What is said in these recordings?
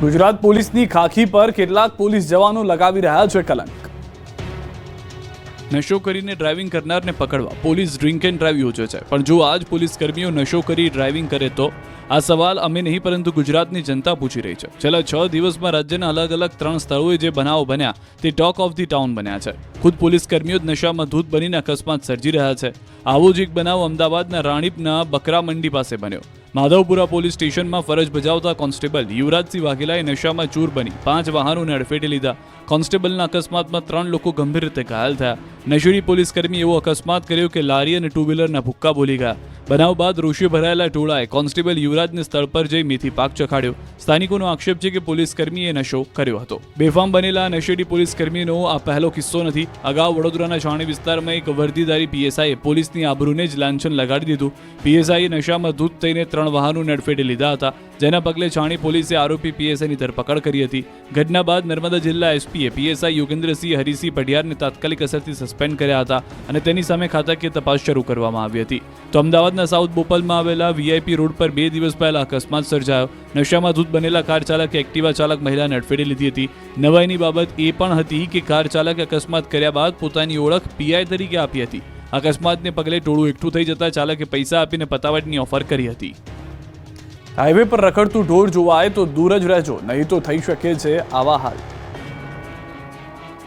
ગુજરાત પોલીસની ખાખી પર કેટલાક પોલીસ જવાનો લગાવી રહ્યા છે કલંક. નશો કરીને ડ્રાઇવિંગ કરનારને પકડવા પોલીસ ડ્રિંક એન્ડ ડ્રાઈવ યોજે છે. પણ જો આ જ પોલીસ કર્મીઓ નશો કરી ડ્રાઇવિંગ કરે તો? આ સવાલ અમે નહીં, પરંતુ ગુજરાતની જનતા પૂછી રહી છે. છેલ્લા છ દિવસમાં રાજ્યના અલગ અલગ ત્રણ સ્થળોએ જે બનાવો બન્યા, તે ટોક ઓફ ધી ટાઉન બન્યા છે. ખુદ પોલીસ કર્મીઓ નશામાં ધૂત બનીને અકસ્માત સર્જી રહ્યા છે. આવો જ એક બનાવ અમદાવાદના રાણીપના બકરા મંડી પાસે બન્યો. માધવપુરા પોલીસ સ્ટેશનમાં ફરજ બજાવતા કોન્સ્ટેબલ યુવરાજસિંહ વાઘેલાએ નશામાં ચૂર બની. પાંચ વાહનોને અડફેટે લીધા. કોન્સ્ટેબલના અકસ્માતમાં ત્રણ લોકો ગંભીર રીતે ઘાયલ થયા. નશેડી પોલીસ કર્મી એવો અકસ્માત કર્યો કે લારી અને ટુ વ્હીલરના ભુક્કા બોલી ગયા. બનાવ બાદ રોષે ભરાયેલા ટોળાએ કોન્સ્ટેબલ યુવરાજને સ્થળ પર જઈ મેથી પાક ચખાડ્યો. સ્થાનિકોનો આક્ષેપ છે કે પોલીસ કર્મીએ નશો કર્યો હતો. બેફામ બનેલા નશેડી પોલીસ કર્મીનો આ પહેલો કિસ્સો નથી. અગાઉ વડોદરાના છાણી વિસ્તારમાં એક વર્દીદારી પીએસઆઈએ પોલીસની આબરૂને જ લાંછન લગાડી દીધું. પીએસઆઈએ નશામાં ધૂત થઈને ત્રણ વાહનો નડફેટે લીધા હતા, જેના પગલે છાણી પોલીસે આરોપી પીએસઆઈની ધરપકડ કરી હતી. ઘટના બાદ નર્મદા જિલ્લા એસપીએ પીએસઆઈ યોગેન્દ્રસિંહ હરિસિંહ પઢિયારને તાત્કાલિક અસરથી સસ્પેન્ડ કર્યા હતા અને તેની સામે ખાતાકીય તપાસ શરૂ કરવામાં આવી હતી. તો અમદાવાદના સાઉથ બોપલમાં આવેલા વીઆઈપી રોડ પર બે દિવસ પહેલા અકસ્માત સર્જાયો. નશામાં ધૂત બનેલા કાર ચાલકે એક્ટિવા ચાલક મહિલાને અડફેટે લીધી હતી. નવાઈની બાબત એ પણ હતી કે કાર ચાલકે અકસ્માત કર્યા બાદ પોતાની ઓળખ પીઆઈ તરીકે આપી હતી. અકસ્માતને પગલે ટોળું એકઠું થઈ જતા ચાલકે પૈસા આપીને પતાવટની ઓફર કરી હતી. હાઈવે પર રખડતું ઢોર જોવાય તો દૂર જ રહેજો નહીં તો થઈ શકે છે આવા હાલ.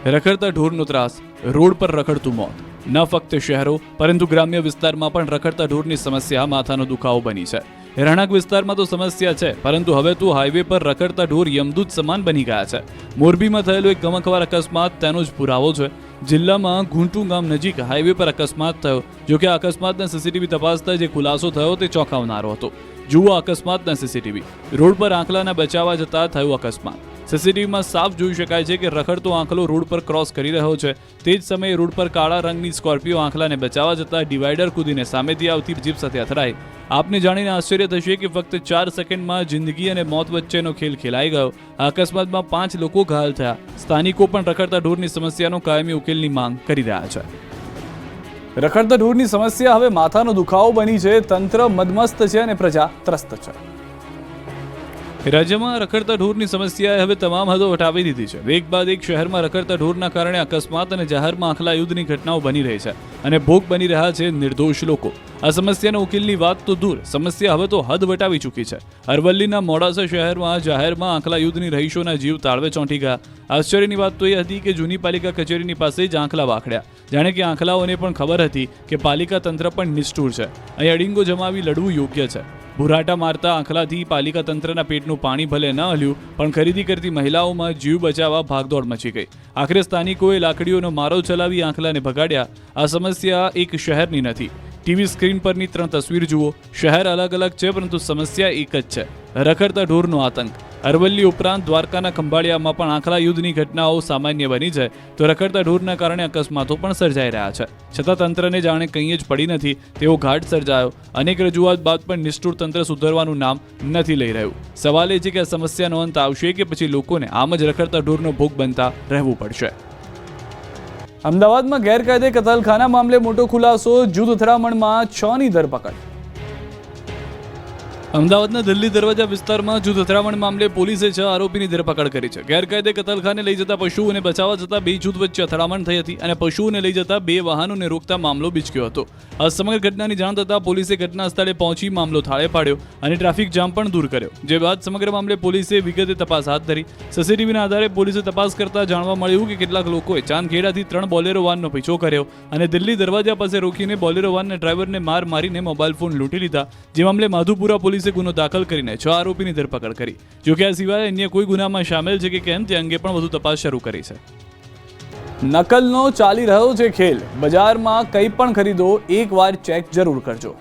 રખડતા ઢોરનો ત્રાસ રોડ પર રખડતું મોત. ન ફક્ત શહેરો પરંતુ ગ્રામ્ય વિસ્તારમાં પણ રખડતા ઢોરની સમસ્યા માથાનો દુખાવો બની છે. રહેણાંક વિસ્તારમાં તો સમસ્યા છે પરંતુ હવે તો હાઈવે પર રખડતા ઢોર યમદૂત સમાન બની ગયા છે. મોરબીમાં થયેલો એક ગમકવાર અકસ્માત તેનો જ પુરાવો છે. જિલ્લામાં ઘૂંટુ ગામ નજીક હાઈવે પર અકસ્માત થયો જોકે આ અકસ્માતના સીસીટીવી તપાસતા જે ખુલાસો થયો તે ચોંકાવનારો હતો. જુઓ અકસ્માતના સીસીટીવી રોડ પર આંકલાના બચાવવા જતા થયો અકસ્માત. સીસીટીવીમાં સાફ જોઈ શકાય છે કે રખડતો આંખલો રોડ પર ક્રોસ કરી રહ્યો છે. તે જ સમયે રોડ પર કાળા રંગની સ્કોર્પિયો આંખલાને બચાવવા જતા ડિવાઈડર કૂદીને સામેથી આવતી જીપ સાથે અથડાઈ. આપને જાણીને આશ્ચર્ય થશે કે ફક્ત ચાર સેકન્ડમાં જિંદગી અને મોત વચ્ચેનો ખેલ ખેલાઈ ગયો. આ અકસ્માતમાં પાંચ લોકો ઘાયલ થયા. સ્થાનિકો પણ રખડતા ઢોરની સમસ્યાનો કાયમી ઉકેલની માંગ કરી રહ્યા છે. રખડતા ઢોરની સમસ્યા હવે માથાનો દુખાવો બની છે. તંત્ર મદમસ્ત છે અને પ્રજા ત્રસ્ત છે. રાજ્યમાં રખડતા ઢોરની સમસ્યાએ હવે તમામ હદો વટાવી દીધી છે. એક બાદ એક શહેરમાં રખડતા ઢોરના કારણે અકસ્માત અને જાહેરમાં આખલા યુદ્ધની ઘટનાઓ બની રહી છે અને ભોગ બની રહ્યા છે નિર્દોષ લોકો. આ સમસ્યાના ઉકેલની વાત તો દૂર. સમસ્યા હવે તો હદ વટાવી ચૂકી છે. અરવલ્લીના મોડાસા શહેરમાં જાહેરમાં આંખલા યુદ્ધની રહીશોના જીવ તાળવે ચોંટી ગયા. આશ્ચર્યની વાત તો એ હતી કે જૂની પાલિકા કચેરીની પાસે જ આંખલા વાખડ્યા. જાણે કે આંખલાઓને પણ ખબર હતી કે પાલિકા તંત્ર પણ નિષ્ઠુર છે. અહીં અડીંગો જમાવી લડવું યોગ્ય છે. ભુરાટા મારતા આંખલાથી પાલિકા તંત્રના પેટનું પાણી ભલે ન હલ્યું, પણ ખરીદી કરતી મહિલાઓમાં જીવ બચાવવા ભાગદોડ મચી ગઈ. આખરે સ્થાનિકોએ લાકડીઓનો મારો ચલાવી આંખલાને ભગાડ્યા. આ સમસ્યા એક શહેરની નથી. ટીવી સ્ક્રીન પરની ત્રણ તસવીર જુઓ. શહેર અલગ અલગ છે, પરંતુ સમસ્યા એક જ છે. રખડતા ઢોરનો આતંક. અરવલ્લી ઉપરાંત દ્વારકાના ખંભાળિયામાં પણ આંખલા યુદ્ધની ઘટનાઓ સામાન્ય બની છે. તો રખડતા ઢોરના કારણે અકસ્માતો પણ સર્જાઈ રહ્યા છે. છતાં તંત્રને જાણે કંઈ જ પડી નથી, તેવો ઘાટ સર્જાયો. અનેક રજૂઆત બાદ પણ નિષ્ઠુર તંત્ર સુધરવાનું નામ નથી લઈ રહ્યું. સવાલ એ છે કે આ સમસ્યાનો અંત આવશે કે પછી લોકોને આમ જ રખડતા ઢોરનો ભોગ બનતા રહેવું પડશે? અમદાવાદમાં ગેરકાયદે કતલખાના મામલે મોટો ખુલાસો જૂથ અથડામણમાં છ ની ધરપકડ. અમદાવાદના દિલ્હી દરવાજા વિસ્તારમાં જૂથ અથડામણ મામલે પોલીસે છ આરોપીની ધરપકડ કરી છે. ગેરકાયદે કતલખાને લઈ જતા પશુઓને બચાવવા જતા બે જૂથ વચ્ચે અથડામણ થઈ હતી અને પશુઓને લઈ જતા બે વાહનોને રોકતા મામલો બીચક્યો હતો. આ સમગ્ર ઘટનાની જાણ થતાં પોલીસે ઘટના સ્થળે પહોંચી મામલો થાળે પાડ્યો અને ટ્રાફિક જામ પણ દૂર કર્યો. જે બાદ સમગ્ર મામલે પોલીસે વિગતે તપાસ હાથ ધરી. સીસીટીવીના આધારે પોલીસે તપાસ કરતા જાણવા મળ્યું કે કેટલાક લોકોએ ચાંદખેડાથી ત્રણ બોલેરો વાનનો પીછો કર્યો અને દિલ્હી દરવાજા પાસે રોકીને બોલેરો વાનના ડ્રાઈવરને માર મારીને મોબાઈલ ફોન લૂંટી લીધા. જે મામલે માધુપુરા પોલીસે ગુનો દાખલ કરીને છ આરોપીની ધરપકડ કરી. જોકે આ સિવાય અન્ય કોઈ ગુનામાં સામેલ છે કે કેમ તે અંગે પણ વધુ તપાસ શરૂ કરી છે. નકલનો ચાલી રહ્યો છે ખેલ. બજારમાં કંઈ પણ ખરીદો, એકવાર ચેક જરૂર કરજો.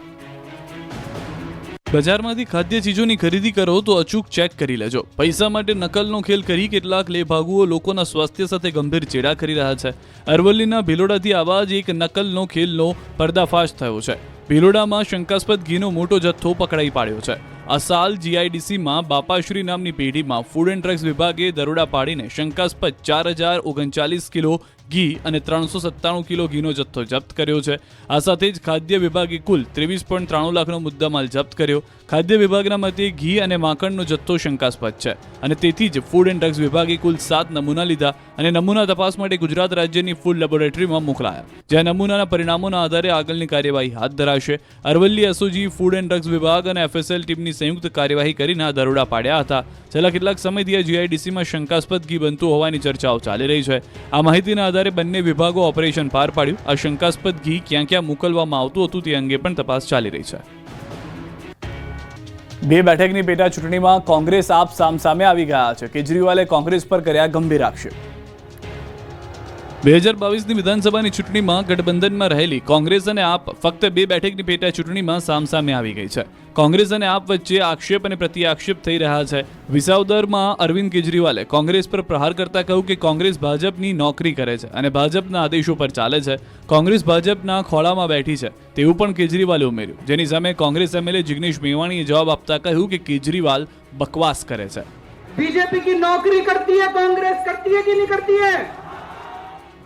બજારમાંથી ખાદ્ય ચીજોની ખરીદી કરો તો અચૂક ચેક કરી લેજો. પૈસા માટે નકલનો ખેલ કરી કેટલાક લેભાગુઓ લોકોના સ્વાસ્થ્ય સાથે ગંભીર ચેડા કરી રહ્યા છે. અરવલ્લીના ભિલોડાથી આવા જ એક નકલનો ખેલનો પર્દાફાશ થયો છે. ભિલોડામાં શંકાસ્પદ ઘીનો મોટો જથ્થો પકડાઈ પાડ્યો છે. આ સાલ જીઆઈડીસીમાં બાપાશ્રી નામની પેઢીમાં ફૂડ એન્ડ ડ્રગ્સ વિભાગે દરોડા પાડીને શંકાસ્પદ ચાર હજાર ઓગણચાલીસ કિલો ઘી અને ત્રણસો સત્તાણું કિલો ઘીનો જથ્થો જપ્ત કર્યો છે. આ સાથે જ ખાદ્ય વિભાગે કુલ ત્રેવીસ પોઈન્ટ ત્રાણું લાખનો મુદ્દામાલ જપ્ત કર્યો. ખાદ્ય વિભાગના મતે ઘી અને માખણનો જથ્થો શંકાસ્પદ છે અને તેથી જ ફૂડ એન્ડ ડ્રગ્સ વિભાગે કુલ સાત નમૂના લીધા અને નમૂના તપાસ માટે ગુજરાત રાજ્યની ફૂડ લેબોરેટરીમાં મોકલાયા. જ્યાં નમૂનાના પરિણામોના આધારે આગળની કાર્યવાહી હાથ ધરાશે. Aravalli SOG food and drugs વિભાગ અને એફએસએલ ટીમની સંયુક્ત કાર્યવાહી કરીને આ દરોડા પાડ્યા હતા. છેલ્લા કેટલાક સમયથી આ જીઆઈડીસીમાં શંકાસ્પદ ઘી બનતું હોવાની ચર્ચાઓ ચાલી રહી છે. આ માહિતીના આધારે બંને વિભાગો ઓપરેશન પાર પાડ્યું. આ શંકાસ્પદ ઘી ક્યાં ક્યાં મોકલવામાં આવતું હતું તે અંગે પણ તપાસ ચાલી રહી છે. બે બેઠકની પેટા ચૂંટણીમાં કોંગ્રેસ આપ સામસામે આવી ગયા છે. કેજરીવાલે કોંગ્રેસ પર કર્યા ગંભીર આક્ષેપ. બે હજાર બાવીસની વિધાનસભાની ચૂંટણીમાં ગઠબંધનમાં રહેલી કોંગ્રેસ અને આપ ફક્ત બે બેઠકની પેટા ચૂંટણીમાં સામસામે આવી ગઈ છે. કોંગ્રેસ અને આપ વચ્ચે આક્ષેપ અને પ્રતિ આક્ષેપ થઈ રહ્યા છે. વિસાવદરમાં અરવિંદ કેજરીવાલે કોંગ્રેસ પર પ્રહાર કરતા કહ્યું કે કોંગ્રેસ ભાજપની નોકરી કરે છે અને ભાજપના આદેશો પર ચાલે છે. કોંગ્રેસ ભાજપના ખોળામાં બેઠી છે. તેવું પણ કેજરીવાલે ઉમેર્યું. જેની સામે કોંગ્રેસ એમએલએ જિગ્નેશ મેવાણીએ જવાબ આપતા કહ્યું કે કેજરીવાલ બકવાસ કરે છે. બીજેપી કી નોકરી કરતી હૈ, કોંગ્રેસ કરતી હૈ કે નહીં કરતી હૈ?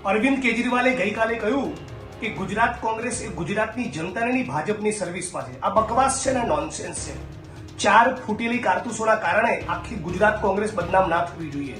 અરવિંદ કેજરીવાલે ગઈકાલે કહ્યું કે ગુજરાત કોંગ્રેસ એ ગુજરાતની જનતાની ભાજપની સર્વિસમાં છે. આ બકવાસ છે ને નોનસેન્સ છે. ચાર ફૂટેલી કારતૂસોના કારણે આખી ગુજરાત કોંગ્રેસ બદનામ ના થવી જોઈએ.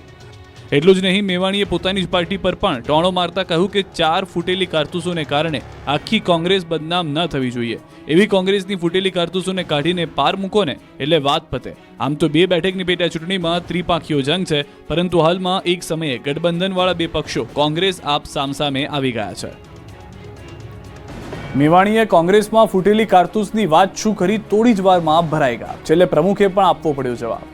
એટલું જ નહીં, મેવાણીએ પોતાની જ પાર્ટી પર પણ ટોણો મારતા કહ્યું કે ચાર ફૂટેલી કારતૂસોને કારણે આખી કોંગ્રેસ બદનામ ન થવી જોઈએ. એવી કોંગ્રેસની ફૂટેલી કારતૂસોને કાઢીને પાર મૂકો ને એટલે વાત પતે. આમ તો બે બેઠકની પેટા ચૂંટણીમાં ત્રિપાંખીયો જંગ છે, પરંતુ હાલમાં એક સમયે ગઠબંધનવાળા બે પક્ષો કોંગ્રેસ આપ સામસામે આવી ગયા છે. મેવાણીએ કોંગ્રેસમાં ફૂટેલી કારતૂસની વાત શું કરી, થોડી જ વારમાં ભરાઈ ગયા. છેલ્લે પ્રમુખે પણ આપવો પડ્યો જવાબ.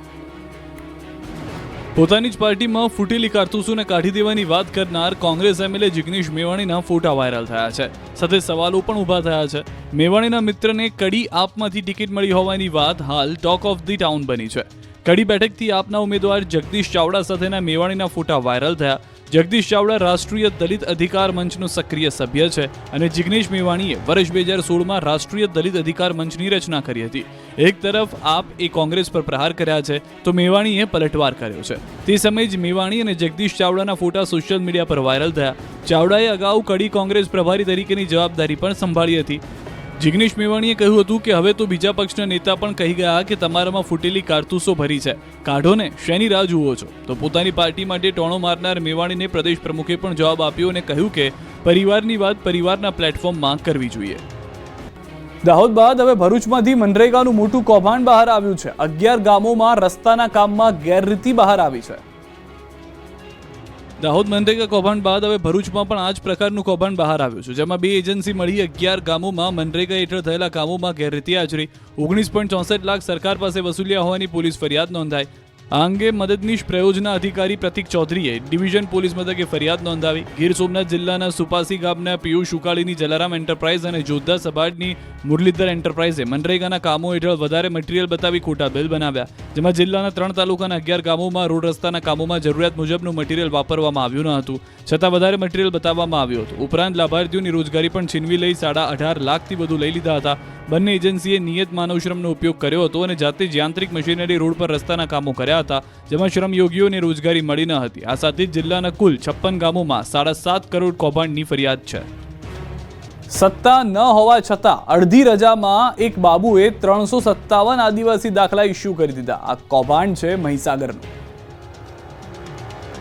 પોતાની જ પાર્ટીમાં ફૂટેલી કારતૂસોને કાઢી દેવાની વાત કરનાર કોંગ્રેસ એમએલએ જિગ્નેશ મેવાણીના ફોટા વાયરલ થયા છે. સાથે સવાલો પણ ઊભા થયા છે. મેવાણીના મિત્રને કડી આપમાંથી ટિકિટ મળી હોવાની વાત હાલ ટોક ઓફ ધી ટાઉન બની છે. કડી બેઠકથી આપના ઉમેદવાર જગદીશ ચાવડા સાથેના મેવાણીના ફોટા વાયરલ થયા. જગદીશ ચાવડા રાષ્ટ્રીય દલિત અધિકાર મંચનો સક્રિય સભ્ય છે અને જિગ્નેશ મેવાણીએ વર્ષ બે હજાર સોળમાં રાષ્ટ્રીય દલિત અધિકાર મંચની રચના કરી હતી. એક તરફ આપ એ કોંગ્રેસ પર પ્રહાર કર્યા છે, તો મેવાણીએ પલટવાર કર્યો છે. તે સમયે જ મેવાણી અને જગદીશ ચાવડાના ફોટા સોશિયલ મીડિયા પર વાયરલ થયા. ચાવડાએ અગાઉ કડી કોંગ્રેસ પ્રભારી તરીકેની જવાબદારી પણ સંભાળી હતી. જિગ્નેશ મેવાણીએ કહ્યું હતું કે હવે તો બીજા પક્ષના નેતા પણ કહી ગયા કે તમારામાં ફૂટેલી કારતૂસો ભરી છે. કાઢો ને, શેની રાહ જુઓ છો? તો પોતાની પાર્ટી માટે ટોણો મારનાર મેવાણીને પ્રદેશ પ્રમુખે પણ જવાબ આપ્યો અને કહ્યું કે પરિવારની વાત પરિવારના પ્લેટફોર્મમાં કરવી જોઈએ. દાહોદ બાદ હવે ભરૂચમાંથી મનરેગાનું મોટું કૌભાંડ બહાર આવ્યું છે. અગિયાર ગામોમાં રસ્તાના કામમાં ગેરરીતિ બહાર આવી છે. દાહોદ મનરેગા કૌભાંડ બાદ હવે ભરૂચમાં પણ આ જ પ્રકારનું કૌભાંડ બહાર આવ્યું છે, જેમાં બે એજન્સી મળી અગિયાર ગામોમાં મનરેગા હેઠળ થયેલા કામોમાં ગેરરીતિ આચરી. ઓગણીસ પોઈન્ટ ચોસઠ લાખ સરકાર પાસે વસૂલ્યા હોવાની પોલીસ ફરિયાદ નોંધાઈ. આ અંગે મદદનીશ પ્રયોજના અધિકારી પ્રતિક ચૌધરીએ ડિવિઝન પોલીસ મથકે ફરિયાદ નોંધાવી. ગીર સોમનાથ જિલ્લાના સુપાસી ગામના પિયુષ ઉકાળીની જલારામ એન્ટરપ્રાઇઝ અને જોધા સબાડની મુરલીધર એન્ટરપ્રાઇઝે મનરેગાના કામો હેઠળ વધારે મટીરીયલ બતાવી ખોટા બિલ બનાવ્યા. જેમાં જિલ્લાના ત્રણ તાલુકાના અગિયાર ગામોમાં રોડ રસ્તાના કામોમાં જરૂરિયાત મુજબનું મટીરીયલ વાપરવામાં આવ્યું ન હતું. છતાં વધારે મટીરીયલ બતાવવામાં આવ્યું હતું. ઉપરાંત લાભાર્થીઓની રોજગારી પણ છીનવી લઈ સાડા અઢાર લાખથી વધુ લઈ લીધા હતા. બંને એજન્સીએ નિયત માનવશ્રમનો ઉપયોગ કર્યો હતો અને જાતે જ યાંત્રિક મશીનરી રોડ પર રસ્તાના કામો કર્યા હતા, જેમાં શ્રમયોગીઓને રોજગારી મળી ન હતી. આ સાથે જિલ્લાના કુલ છપ્પન ગામોમાં સાડા સાત કરોડ કૌભાંડની ફરિયાદ છે. સત્તા ન હોવા છતાં અડધી રજામાં એક બાબુએ ત્રણસો સત્તાવન આદિવાસી દાખલા ઇસ્યુ કરી દીધા. આ કૌભાંડ છે મહીસાગરનું.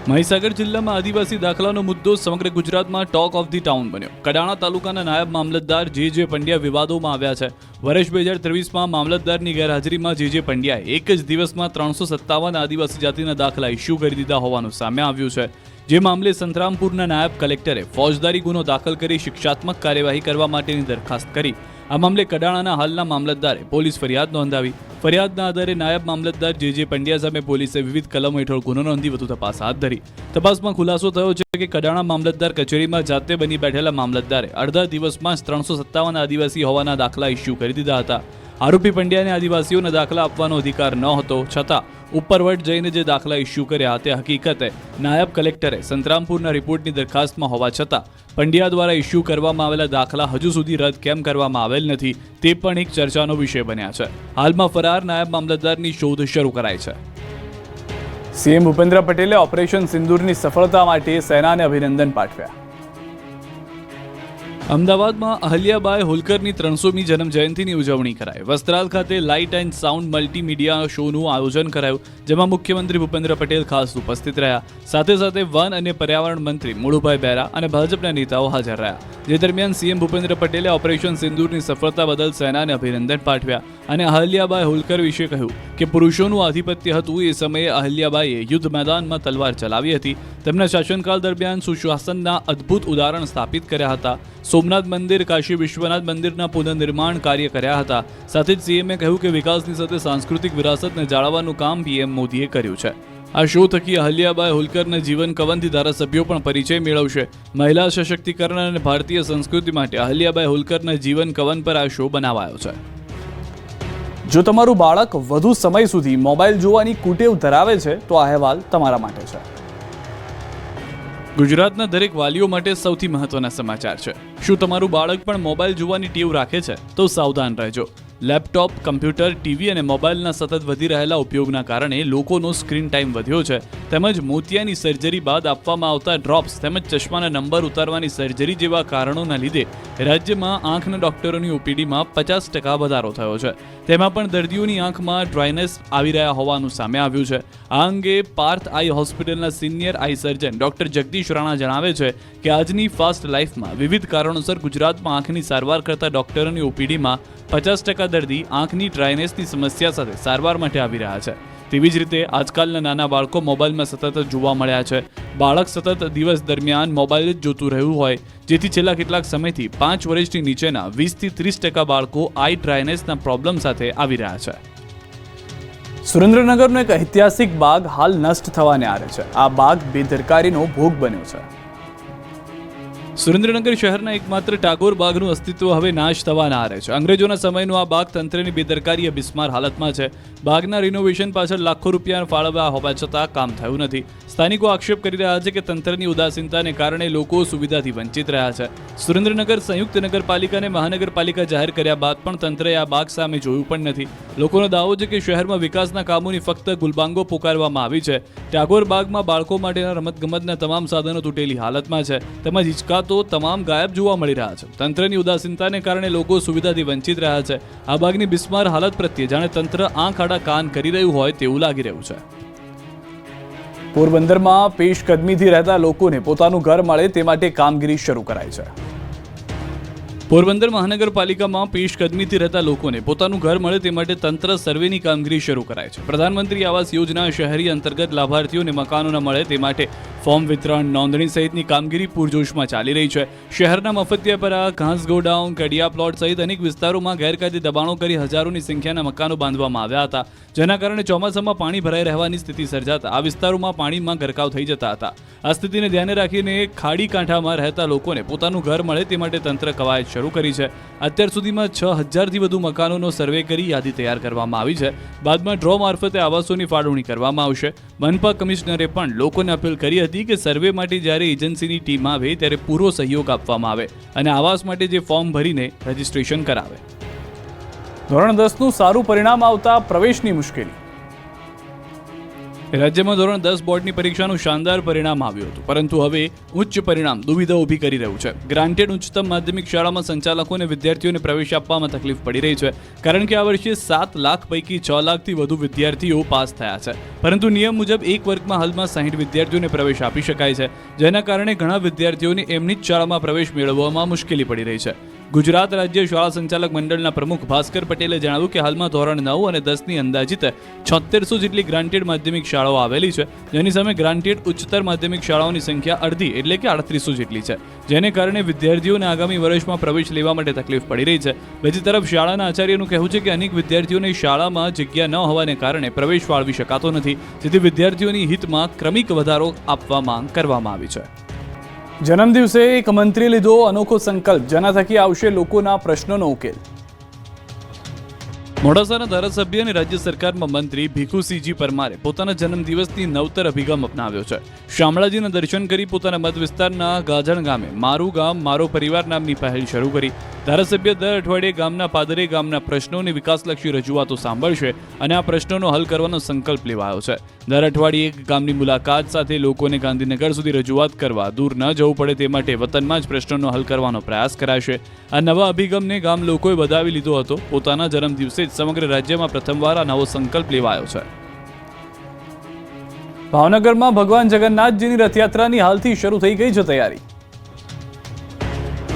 મહીસાગર જિલ્લામાં આદિવાસી દાખલાનો મુદ્દો સમગ્ર ગુજરાતમાં ટોક ઓફ ધી ટાઉન બન્યો. કડાણા તાલુકાના નાયબ મામલતદાર જે જે પંડ્યા વિવાદોમાં આવ્યા છે. વર્ષ બે હજાર ત્રેવીસમાં મામલતદારની ગેરહાજરીમાં જે જે પંડ્યાએ એક જ દિવસમાં ત્રણસો સત્તાવન આદિવાસી જાતિના દાખલા ઇસ્યુ કરી દીધા હોવાનું સામે આવ્યું છે. જે મામલે સંતરામપુરના નાયબ કલેક્ટરે ફોજદારી ગુનો દાખલ કરી શિક્ષાત્મક કાર્યવાહી કરવા માટેની દરખાસ્ત કરી. આ મામલે કડાણાના હાલના મામલતદારે પોલીસ ફરિયાદ નોંધાવી. ફરિયાદના આધારે નાયબ મામલતદાર જે જે પંડ્યા સામે પોલીસે વિવિધ કલમો હેઠળ ગુનો નોંધી વધુ તપાસ હાથ ધરી. તપાસમાં ખુલાસો થયો છે કે કડાણા મામલતદાર કચેરીમાં જાતે બની બેઠેલા મામલતદારે અડધા દિવસમાં જ ત્રણસો સત્તાવન આદિવાસી હોવાના દાખલા ઇસ્યુ કરી દીધા હતા. આરોપી પંડ્યાને આદિવાસીઓને દાખલા આપવાનો અધિકાર ન હતો, છતાં ઉપરવટ જઈને જે દાખલા ઇસ્યુ કર્યા તે હકીકતે નાયબ કલેક્ટરે સંતરામપુરના રિપોર્ટની દરખાસ્તમાં હોવા છતાં પંડ્યા દ્વારા ઇસ્યુ કરવામાં આવેલા દાખલા હજુ સુધી રદ કેમ કરવામાં આવેલ નથી તે પણ એક ચર્ચાનો વિષય બન્યા છે. હાલમાં ફરાર નાયબ મામલતદારની શોધ શરૂ કરાઈ છે. સીએમ ભૂપેન્દ્ર પટેલે ઓપરેશન સિંદૂરની સફળતા માટે સેનાને અભિનંદન પાઠવ્યા. અમદાવાદમાં અહલ્યાબાઈ હોલકરની ત્રણસોમી જન્મ જયંતિની ઉજવણી કરાઈ. વસ્ત્રાલ ખાતે લાઇટ એન્ડ સાઉન્ડ મલ્ટીમીડિયા શોનું આયોજન કરાયું, જેમાં મુખ્યમંત્રી ભૂપેન્દ્ર પટેલ ખાસ ઉપસ્થિત રહ્યા. સાથે સાથે વન અને પર્યાવરણ મંત્રી મુળુભાઈ બેરા અને ભાજપના નેતાઓ હાજર રહ્યા. જે દરમિયાન સીએમ ભૂપેન્દ્ર પટેલે ઓપરેશન સિંદૂરની સફળતા બદલ સેનાને અભિનંદન પાઠવ્યા. અને અહલ્યાબાઈ હોલકર વિશે કહ્યું કે પુરુષોનું આધિપત્ય હતું એ સમયે અહલ્યાબાઈએ યુદ્ધ મેદાનમાં તલવાર ચલાવી હતી. તેમના શાસનકાળ દરમિયાન સુશાસનના અદ્ભુત ઉદાહરણ સ્થાપિત કર્યા હતા. સોમનાથ મંદિર, કાશી વિશ્વનાથ મંદિરના પુનઃનિર્માણ કાર્ય કર્યા હતા. સાથે જ સીએમએ કહ્યું કે વિકાસની સાથે સાંસ્કૃતિક વિરાસતને જાળવવાનું કામ પીએમ મોદીએ કર્યું છે. આ શો થકી અહલ્યાબાઈ હોલકરના જીવન કવનથી ધારાસભ્યો પણ પરિચય મેળવશે. મહિલા સશક્તિકરણ અને ભારતીય સંસ્કૃતિ માટે અહલ્યાબાઈ હોલકરના જીવન કવન પર આ શો બનાવાયો છે. જો તમારું બાળક વધુ સમય સુધી મોબાઈલ જોવાની કુટેવ ધરાવે છે, તો આ અહેવાલ તમારા માટે છે. ગુજરાતના દરેક વાલીઓ માટે સૌથી મહત્વના સમાચાર છે. શું તમારું બાળક પણ મોબાઈલ જોવાની ટેવ રાખે છે? તો સાવધાન રહેજો. લેપટોપ, કમ્પ્યુટર, ટીવી અને મોબાઈલના સતત વધી રહેલા ઉપયોગના કારણે લોકોનો સ્ક્રીન ટાઈમ વધ્યો છે. તેમજ મોતિયાની સર્જરી બાદ આપવામાં આવતા ડ્રોપ્સ તેમજ ચશ્માના નંબર ઉતારવાની સર્જરી જેવા કારણોના લીધે રાજ્યમાં આંખના ડોક્ટરોની ઓપીડીમાં પચાસ ટકા વધારો થયો છે. તેમાં પણ દર્દીઓની આંખમાં ડ્રાયનેસ આવી રહ્યા હોવાનું સામે આવ્યું છે. આ અંગે પાર્થ આઈ હોસ્પિટલના senior eye surgeon doctor Jagdish Rana જણાવે છે કે આજની ફાસ્ટ લાઈફમાં વિવિધ કારણોસર ગુજરાતમાં આંખની સારવાર કરતા ડોક્ટરોની ઓપીડીમાં પચાસ ટકા દર્દી આંખની ડ્રાયનેસની સમસ્યા સાથે સારવાર માટે આવી રહ્યા છે. તેવી જ રીતે આજકાલના નાના બાળકો મોબાઈલમાં સતત જોવા મળ્યા છે. બાળક સતત દિવસ દરમિયાન મોબાઈલ જ જોતું રહ્યું હોય, જેથી છેલ્લા કેટલાક સમયથી પાંચ વર્ષની નીચેના વીસથી ત્રીસ ટકા બાળકો આઈ ડ્રાયનેસના પ્રોબ્લેમ સાથે આવી રહ્યા છે. સુરેન્દ્રનગરનો એક ઐતિહાસિક બાગ હાલ નષ્ટ થવાને આરે છે. આ બાગ બેદરકારીનો ભોગ બન્યો છે. સુરેન્દ્રનગર શહેરના એકમાત્ર ટાગોર બાગનું અસ્તિત્વ હવે નાશ થવાના આરે છે. અંગ્રેજોના સમયનું આ બાગ તંત્રની બેદરકારી બિસ્માર હાલતમાં છે. બાગના રિનોવેશન પાછળ લાખો રૂપિયા ફાળવ્યા હોવા છતાં કામ થયું નથી. સ્થાનિકો આક્ષેપ કરી રહ્યા છે કે તંત્રની ઉદાસીનતાને કારણે લોકો સુવિધાથી વંચિત રહ્યા છે. સુરેન્દ્રનગર સંયુક્ત નગરપાલિકાને મહાનગરપાલિકા જાહેર કર્યા બાદ પણ તંત્રએ આ બાગ સામે જોયું પણ નથી. લોકોનો દાવો છે કે શહેરમાં વિકાસના કામોની ફક્ત ગુલબાંગો પોકારવામાં આવી છે. ટાગોર બાગમાં બાળકો માટેના રમતગમતના તમામ સાધનો તૂટેલી હાલતમાં છે. તેમજ હિંચકાતો તમામ ગાયબ જોવા મળી રહ્યા છે. તંત્રની ઉદાસીનતાને કારણે લોકો સુવિધાથી વંચિત રહ્યા છે. આ બાગની બિસ્માર હાલત પ્રત્યે જાણે તંત્ર આંખ આડા કાન કરી રહ્યું હોય તેવું લાગી રહ્યું છે. પોરબંદરમાં પેશકદમીથી રહેતા લોકોને પોતાનું ઘર મળે તે માટે કામગીરી શરૂ કરાઈ છે. પોરબંદર મહાનગરપાલિકામાં પેશકદમીથી રહેતા લોકોને પોતાનું ઘર મળે તે માટે તંત્ર સર્વેની કામગીરી શરૂ કરાય છે. પ્રધાનમંત્રી આવાસ યોજના શહેરી અંતર્ગત લાભાર્થીઓને મકાનો ન મળે તે માટે ફોર્મ વિતરણ, નોંધણી સહિતની કામગીરી પૂરજોશમાં ચાલી રહી છે. શહેરના મફતિયાપરા ઘાસ ગોડાઉન કડિયા પ્લોટ સહિત અનેક વિસ્તારોમાં ગેરકાયદે દબાણો કરી હજારોની સંખ્યાના મકાનો બાંધવામાં આવ્યા હતા. જેના કારણે ચોમાસામાં પાણી ભરાઈ રહેવાની સ્થિતિ સર્જાતા આ વિસ્તારોમાં પાણીમાં ગરકાવ થઈ જતા હતા. આ સ્થિતિને ધ્યાને રાખીને ખાડી કાંઠામાં રહેતા લોકોને પોતાનું ઘર મળે તે માટે તંત્ર કવાયત શરૂ કરી છે. અત્યાર સુધીમાં છ હજારથી વધુ મકાનોનો સર્વે કરી યાદી તૈયાર કરવામાં આવી છે. બાદમાં ડ્રો મારફતે આવાસોની ફાળવણી કરવામાં આવશે. મનપા કમિશનરે પણ લોકોને અપીલ કરી હતી કે સર્વે માટે જ્યારે એજન્સીની ટીમ આવે ત્યારે પૂરો સહયોગ આપવામાં આવે અને આવાસ માટે જે ફોર્મ ભરીને રજીસ્ટ્રેશન કરાવે. ધોરણ દસનું સારું પરિણામ આવતા પ્રવેશની મુશ્કેલી. રાજ્યમાં ધોરણ દસ બોર્ડની પરીક્ષાનું શાનદાર પરિણામ આવ્યું હતું. પરંતુ હવે ઉચ્ચ પરિણામ દુવિધા ઊભી કરી રહ્યું છે. ગ્રાન્ટેડ ઉચ્ચતમ માધ્યમિક શાળામાં સંચાલકો અને વિદ્યાર્થીઓને પ્રવેશ આપવામાં તકલીફ પડી રહી છે. કારણ કે આ વર્ષે સાત લાખ પૈકી છ લાખથી વધુ વિદ્યાર્થીઓ પાસ થયા છે. પરંતુ નિયમ મુજબ એક વર્ગમાં હાલમાં સાહીઠ વિદ્યાર્થીઓને પ્રવેશ આપી શકાય છે. જેના કારણે ઘણા વિદ્યાર્થીઓને એમની જ શાળામાં પ્રવેશ મેળવવામાં મુશ્કેલી પડી રહી છે. ગુજરાત રાજ્ય શાળા સંચાલક મંડળના પ્રમુખ ભાસ્કર પટેલે જણાવ્યું કે હાલમાં ધોરણ નવ અને દસની અંદાજિત છોતેરસો જેટલી ગ્રાન્ટેડ માધ્યમિક શાળાઓ આવેલી છે. જેની સામે ગ્રાન્ટેડ ઉચ્ચતર માધ્યમિક શાળાઓની સંખ્યા અડધી એટલે કે આડત્રીસો જેટલી છે. જેને કારણે વિદ્યાર્થીઓને આગામી વર્ષમાં પ્રવેશ લેવા માટે તકલીફ પડી રહી છે. બીજી તરફ શાળાના આચાર્યનું કહેવું છે કે અનેક વિદ્યાર્થીઓને શાળામાં જગ્યા ન હોવાને કારણે પ્રવેશ ફાળવી શકાતો નથી. જેથી વિદ્યાર્થીઓની હિતમાં ક્રમિક વધારો આપવા માંગ કરવામાં આવી છે. જન્મદિવસે એક મંત્રીએ લીધો અનોખો સંકલ્પ જેના થકી આવશે લોકોના પ્રશ્નોનો ઉકેલ. મોડાસાના ધારાસભ્ય અને રાજ્ય સરકારમાં મંત્રી ભીખુસિંહજી પરમારે પોતાના જન્મદિવસની નવતર અભિગમ અપનાવ્યો છે. શામળાજીના દર્શન કરી પોતાના મત વિસ્તારના ગાજણ ગામે મારું ગામ, મારો પરિવાર નામની પહેલ શરૂ કરી. ધારાસભ્ય દર અઠવાડિયે ગામના પાદરે ગામના પ્રશ્નોની વિકાસલક્ષી રજૂઆતો સાંભળશે અને આ પ્રશ્નોનો હલ કરવાનો સંકલ્પ લેવાયો છે. દર અઠવાડિયે ગામની મુલાકાત સાથે લોકોને ગાંધીનગર સુધી રજૂઆત કરવા દૂર ન જવું પડે તે માટે વતનમાં જ પ્રશ્નોનો હલ કરવાનો પ્રયાસ કરાશે. આ નવા અભિગમને ગામ લોકોએ વધાવી લીધો હતો. પોતાના જન્મદિવસે જ સમગ્ર રાજ્યમાં પ્રથમવાર આ નવો સંકલ્પ લેવાયો છે. ભાવનગરમાં ભગવાન જગન્નાથજીની રથયાત્રાની હાલથી શરૂ થઈ ગઈ છે તૈયારી.